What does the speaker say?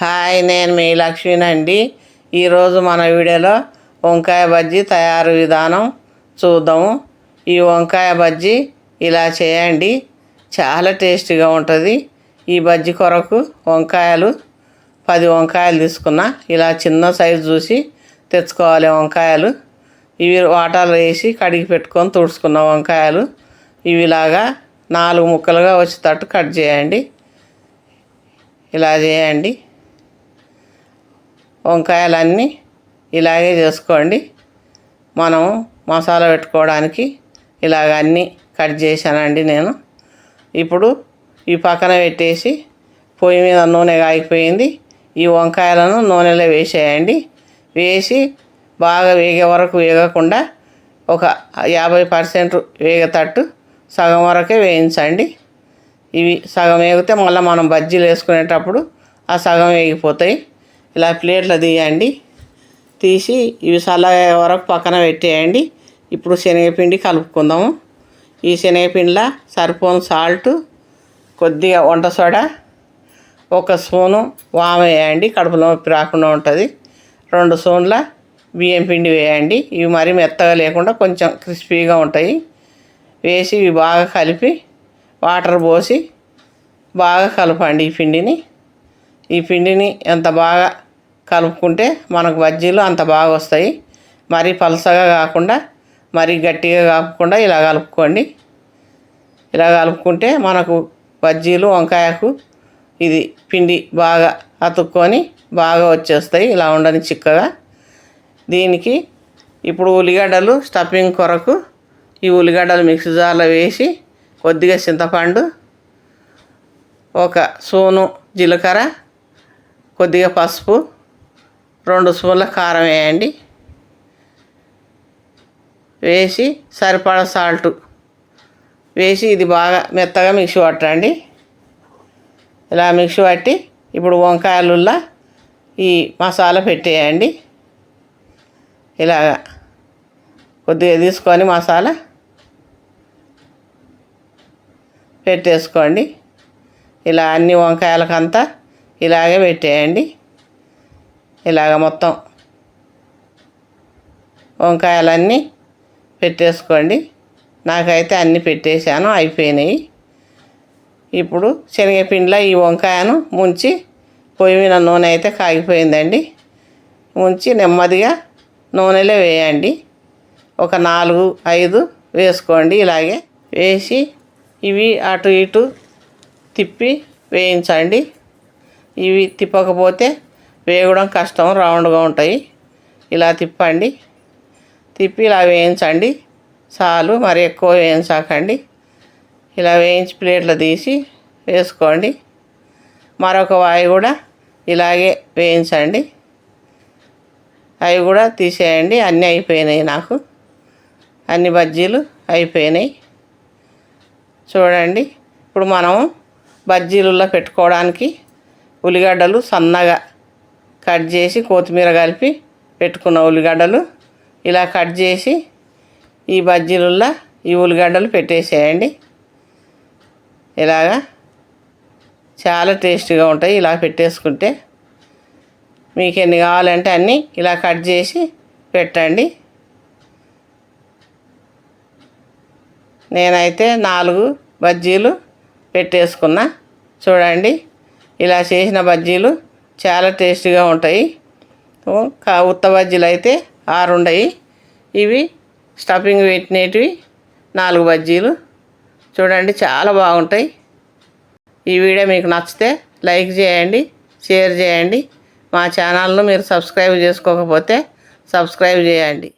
Hi నేను మీ లక్ష్మినండి. ఈరోజు మన వీడియోలో వంకాయ బజ్జీ తయారు విధానం చూద్దాము. ఈ వంకాయ బజ్జీ ఇలా చేయండి. చాలా టేస్టీగా ఉంటుంది. ఈ బజ్జీ కొరకు వంకాయలు పది వంకాయలు తీసుకున్నా. ఇలా చిన్న సైజు చూసి తెచ్చుకోవాలి వంకాయలు. ఇవి వాటాలు వేసి కడిగి పెట్టుకొని తుడుచుకున్న వంకాయలు. ఇవిలాగా నాలుగు ముక్కలుగా వచ్చేటట్టు కట్ చేయండి. ఇలా చేయండి. వంకాయలన్నీ ఇలాగే చేసుకోండి. మనం మసాలా పెట్టుకోవడానికి ఇలాగ అన్నీ కట్ చేశానండి నేను. ఇప్పుడు ఈ పక్కన పెట్టేసి పొయ్యి మీద నూనె కాగిపోయింది. ఈ వంకాయలను నూనెలో వేసేయండి. వేసి బాగా వేగే వరకు వేగకుండా ఒక యాభై పర్సెంట్ వేగేటట్టు సగం వరకే వేయించండి. ఇవి సగం వేగితే మళ్ళీ మనం బజ్జీలు వేసుకునేటప్పుడు ఆ సగం వేగిపోతాయి. ఇలా ప్లేట్లో తీయండి. తీసి ఇవి చల్లగా వరకు పక్కన పెట్టేయండి. ఇప్పుడు శనగపిండి కలుపుకుందాము. ఈ శనగపిండిలో సరిపోను సాల్ట్ కొద్దిగా వంట సోడా ఒక స్పూను వామ వేయండి. కడుపు నొప్పి రాకుండా ఉంటుంది. రెండు స్పూన్ల బియ్యం పిండి వేయండి. ఇవి మరీ మెత్తగా లేకుండా కొంచెం క్రిస్పీగా ఉంటాయి. వేసి ఇవి బాగా కలిపి వాటర్ పోసి బాగా కలపండి ఈ పిండిని. ఈ పిండిని ఎంత బాగా కలుపుకుంటే మనకు బజ్జీలు అంత బాగా వస్తాయి. మరీ పలసగా కాకుండా మరీ గట్టిగా కాకుండా ఇలా కలుపుకోండి. ఇలా కలుపుకుంటే మనకు బజ్జీలు వంకాయకు ఇది పిండి బాగా అతుక్కొని బాగా వచ్చేస్తాయి. ఇలా ఉండని చిక్కగా. దీనికి ఇప్పుడు ఉల్లిగడ్డలు స్టఫింగ్ కొరకు ఈ ఉల్లిగడ్డలు మిక్సీ జార్లో వేసి కొద్దిగా చింతపండు ఒక సోను జీలకర్ర కొద్దిగా పసుపు రెండు స్పూన్ల కారం వేయండి. వేసి సరిపడా సాల్ట్ వేసి ఇది బాగా మెత్తగా మిక్సీ పట్టండి. ఇలా మిక్సీ పట్టి ఇప్పుడు వంకాయలుల్లా ఈ మసాలా పెట్టేయండి. ఇలాగా కొద్దిగా తీసుకొని మసాలా పెట్టేసుకోండి. ఇలా అన్ని వంకాయలకంతా ఇలాగే పెట్టేయండి. ఇలాగ మొత్తం వంకాయలన్నీ పెట్టేసుకోండి. నాకైతే అన్నీ పెట్టేశాను అయిపోయినాయి. ఇప్పుడు శనగపిండిలో ఈ వంకాయను ముంచి పోయిన నూనె అయితే కాగిపోయిందండి. ముంచి నెమ్మదిగా నూనెలో వేయండి. ఒక నాలుగు ఐదు వేసుకోండి. ఇలాగే వేసి ఇవి అటు ఇటు తిప్పి వేయించండి. ఇవి తిప్పకపోతే వేగడం కష్టం రౌండ్గా ఉంటాయి. ఇలా తిప్పండి. తిప్పి ఇలా వేయించండి. చాలు మరి ఎక్కువ వేయించకండి. ఇలా వేయించి ప్లేట్లో తీసి వేసుకోండి. మరొక వాయి కూడా ఇలాగే వేయించండి. అవి కూడా తీసేయండి. అన్నీ అయిపోయినాయి నాకు. అన్ని బజ్జీలు అయిపోయినాయి. చూడండి. ఇప్పుడు మనం బజ్జీలలో పెట్టుకోవడానికి ఉల్లిగడ్డలు సన్నగా కట్ చేసి కొత్తిమీర కలిపి పెట్టుకున్న ఉల్లిగడ్డలు. ఇలా కట్ చేసి ఈ బజ్జీలలో ఈ ఉల్లిగడ్డలు పెట్టేసేయండి. ఇలాగా చాలా టేస్టీగా ఉంటాయి. ఇలా పెట్టేసుకుంటే మీకు ఎన్ని కావాలంటే అన్నీ ఇలా కట్ చేసి పెట్టండి. నేనైతే నాలుగు బజ్జీలు పెట్టేసుకున్నా. చూడండి ఇలా చేసిన బజ్జీలు చాలా టేస్టీగా ఉంటాయి. ఉత్త బజ్జీలు అయితే ఆరు ఉండయి ఇవి స్టఫింగ్ పెట్టినవి నాలుగు బజ్జీలు. చూడండి చాలా బాగుంటాయి. ఈ వీడియో మీకు నచ్చితే లైక్ చేయండి షేర్ చేయండి. మా ఛానల్ను మీరు సబ్స్క్రైబ్ చేసుకోకపోతే సబ్స్క్రైబ్ చేయండి.